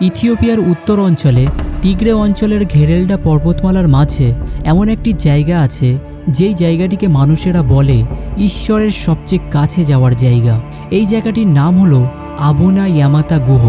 ইথিওপিয়ার উত্তর অঞ্চলে টিগ্রে অঞ্চলের ঘেরেলডা পর্বতমালার মাঝে এমন একটি জায়গা আছে, যেই জায়গাটিকে মানুষেরা বলে ঈশ্বরের সবচেয়ে কাছে যাওয়ার জায়গা। এই জায়গাটির নাম হলো আবুনা ইয়ামাতা গুহ,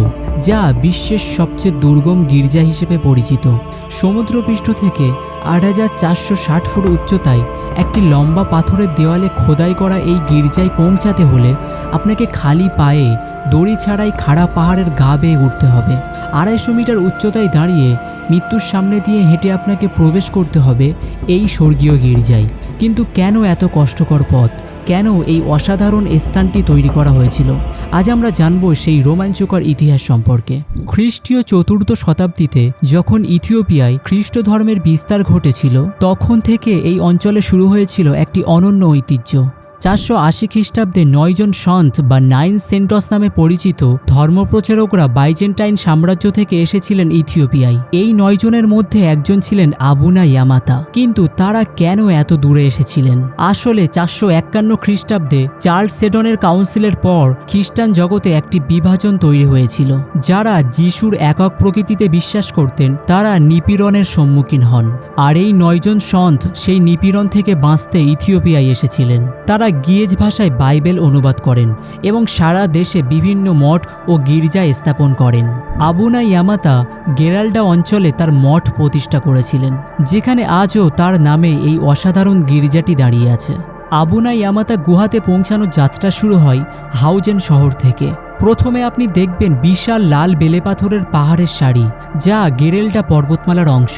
যা বিশ্বের সবচেয়ে দুর্গম গির্জা হিসেবে পরিচিত। সমুদ্রপৃষ্ঠ থেকে আট হাজার চারশো ষাট ফুট উচ্চতায় একটি লম্বা পাথরের দেওয়ালে খোদাই করা এই গির্জায় পৌঁছাতে হলে আপনাকে খালি পায়ে দড়ি ছাড়াই খাড়া পাহাড়ের গা বেয়ে উঠতে হবে। আড়াইশো মিটার উচ্চতায় দাঁড়িয়ে মৃত্যুর সামনে দিয়ে হেঁটে আপনাকে প্রবেশ করতে হবে এই স্বর্গীয় গির্জায়। কিন্তু কেন এত কষ্টকর পথ? কেন এই অসাধারণ স্থানটি তৈরি করা হয়েছিল? আজ আমরা জানব সেই রোমাঞ্চকর ইতিহাস সম্পর্কে। খ্রিস্টীয় চতুর্থ শতাব্দীতে যখন ইথিওপিয়ায় খ্রিস্ট ধর্মের বিস্তার ঘটেছিল, তখন থেকে এই অঞ্চলে শুরু হয়েছিল একটি অনন্য ঐতিহ্য। চারশো আশি খ্রিস্টাব্দে নয়জন সন্ত বা নাইন সেন্টস নামে পরিচিত ধর্মপ্রচারকরা বাইজেন্টাইন সাম্রাজ্য থেকে এসেছিলেন ইথিওপিয়ায়। এই নয়জনের মধ্যে একজন ছিলেন আবুনা ইয়ামাতা। কিন্তু তারা কেন এত দূরে এসেছিলেন? আসলে চারশো একান্ন খ্রিস্টাব্দে চার্লস সেডনের কাউন্সিলের পর খ্রিস্টান জগতে একটি বিভাজন তৈরি হয়েছিল। যারা যিশুর একক প্রকৃতিতে বিশ্বাস করতেন, তারা নিপীড়নের সম্মুখীন হন। আর এই নয়জন সন্ত সেই নিপীড়ন থেকে বাঁচতে ইথিওপিয়ায় এসেছিলেন। তারা গিয়েজ ভাষায় বাইবেল অনুবাদ করেন এবং সারা দেশে বিভিন্ন মঠ ও গির্জা স্থাপন করেন। আবুনা ইয়ামাতা গেরাল্ডা অঞ্চলে তার মঠ প্রতিষ্ঠা করেছিলেন, যেখানে আজও তার নামে এই অসাধারণ গির্জাটি দাঁড়িয়ে আছে। আবুনা ইয়ামাতা গুহাতে পৌঁছানোর যাত্রা শুরু হয় হাউজেন শহর থেকে। প্রথমে আপনি দেখবেন বিশাল লাল বেলেপাথরের পাহাড়ের সারি, যা গেরেলটা পর্বতমালার অংশ।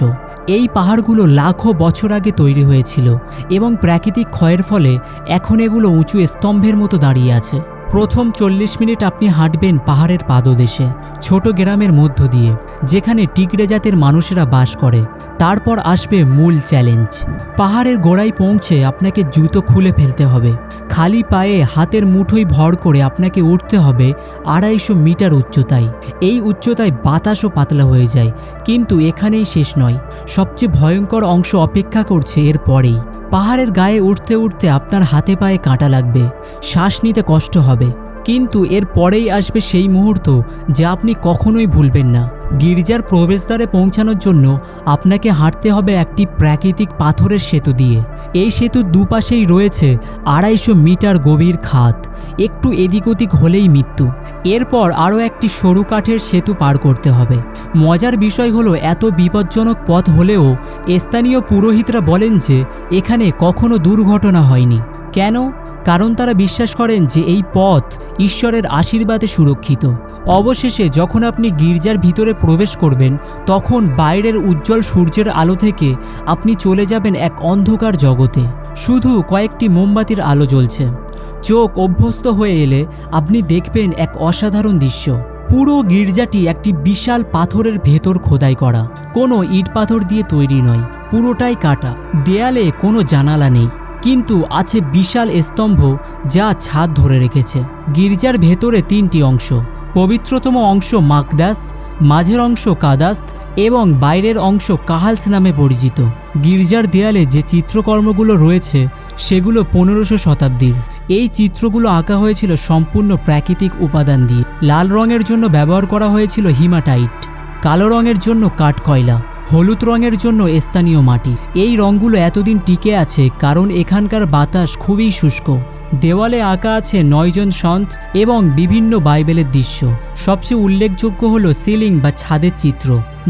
এই পাহাড়গুলো লাখো বছর আগে তৈরি হয়েছিল এবং প্রাকৃতিক ক্ষয়ের ফলে এখন এগুলো উঁচু স্তম্ভের মতো দাঁড়িয়ে আছে। প্রথম চল্লিশ মিনিট আপনি হাঁটবেন পাহাড়ের পাদদেশে, ছোট গ্রামের মধ্য দিয়ে, যেখানে টিগড়ে জাতের মানুষেরা বাস করে। তারপর আসবে মূল চ্যালেঞ্জ। পাহাড়ের গোড়ায় পৌঁছে আপনাকে জুতো খুলে ফেলতে হবে। খালি পায়ে হাতের মুঠোয় ভর করে আপনাকে উঠতে হবে আড়াইশো মিটার উচ্চতায়। এই উচ্চতায় বাতাসও পাতলা হয়ে যায়, কিন্তু এখানেই শেষ নয়। সবচেয়ে ভয়ঙ্কর অংশ অপেক্ষা করছে এর পরেই। পাহাড়ের গায়ে উঠতে উঠতে আপনার হাতে পায়ে কাঁটা লাগবে, শ্বাস নিতে কষ্ট হবে। কিন্তু এর পরেই আসবে সেই মুহূর্ত যা আপনি কখনোই ভুলবেন না। গির্জার প্রবেশদ্বারে পৌঁছানোর জন্য আপনাকে হাঁটতে হবে একটি প্রাকৃতিক পাথরের সেতু দিয়ে। এই সেতুর দুপাশেই রয়েছে আড়াইশো মিটার গভীর খাত। একটু এদিক ওদিক হলেই মৃত্যু। এরপর আরও একটি সরু কাঠের সেতু পার করতে হবে। মজার বিষয় হলো, এত বিপজ্জনক পথ হলেও স্থানীয় পুরোহিতরা বলেন যে, এখানে কখনো দুর্ঘটনা হয়নি। কেন? কারণ তারা বিশ্বাস করেন যে এই পথ ঈশ্বরের আশীর্বাদে সুরক্ষিত। অবশেষে যখন আপনি গির্জার ভিতরে প্রবেশ করবেন, তখন বাইরের উজ্জ্বল সূর্যের আলো থেকে আপনি চলে যাবেন এক অন্ধকার জগতে। শুধু কয়েকটি মোমবাতির আলো জ্বলছে। চোখ অভ্যস্ত হয়ে এলে আপনি দেখবেন এক অসাধারণ দৃশ্য। পুরো গির্জাটি একটি বিশাল পাথরের ভেতর খোদাই করা। কোনো ইট পাথর দিয়ে তৈরি নয়, পুরোটাই কাটা। দেয়ালে কোনো জানালা নেই। কিন্তু আছে বিশাল স্তম্ভ যা ছাদ ধরে রেখেছে। গির্জার ভেতরে তিনটি অংশ, পবিত্রতম অংশ মাকদাস, মাঝের অংশ কাদাস্ত এবং বাইরের অংশ কাহালস নামে পরিচিত। গির্জার দেয়ালে যে চিত্রকর্মগুলো রয়েছে, সেগুলো পনেরোশো শতাব্দীর। এই চিত্রগুলো আঁকা হয়েছিল সম্পূর্ণ প্রাকৃতিক উপাদান দিয়ে। লাল রঙের জন্য ব্যবহার করা হয়েছিল হিমাটাইট, কালো রঙের জন্য কাঠকয়লা। হলুদ রঙের জন্য স্থানীয় মাটি। এই রঙগুলো এতদিন টিকে আছে, কারণ এখানকার বাতাস খুবই শুষ্ক। দেওয়ালে আঁকা আছে নয়জন সন্ত এবং বিভিন্ন বাইবেলের দৃশ্য। সবচেয়ে উল্লেখযোগ্য হলো সিলিং বা ছাদের চিত্র।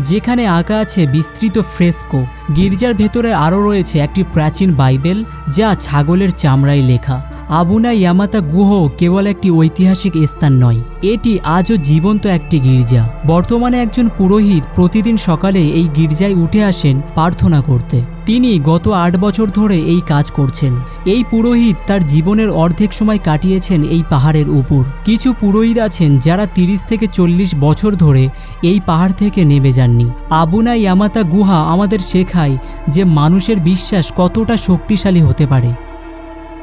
যেখানে আঁকা আছে বিস্তৃত ফ্রেস্কো। গির্জার ভেতরে আরও রয়েছে একটি প্রাচীন বাইবেল, যা ছাগলের চামড়ায় লেখা। আবুনা ইয়ামাতা গুহ কেবল একটি ঐতিহাসিক স্থান নয়, এটি আজও জীবন্ত একটি গির্জা। বর্তমানে একজন পুরোহিত প্রতিদিন সকালে এই গির্জায় উঠে আসেন প্রার্থনা করতে। তিনি গত আট বছর ধরে এই কাজ করছেন। এই পুরোহিত তার জীবনের অর্ধেক সময় কাটিয়েছেন এই পাহাড়ের উপর। কিছু পুরোহিত আছেন যারা তিরিশ থেকে চল্লিশ বছর ধরে এই পাহাড় থেকে নেমে যাননি আবুনা ইয়ামাতা গুহা আমাদের শেখায় যে মানুষের বিশ্বাস কতটা শক্তিশালী হতে পারে।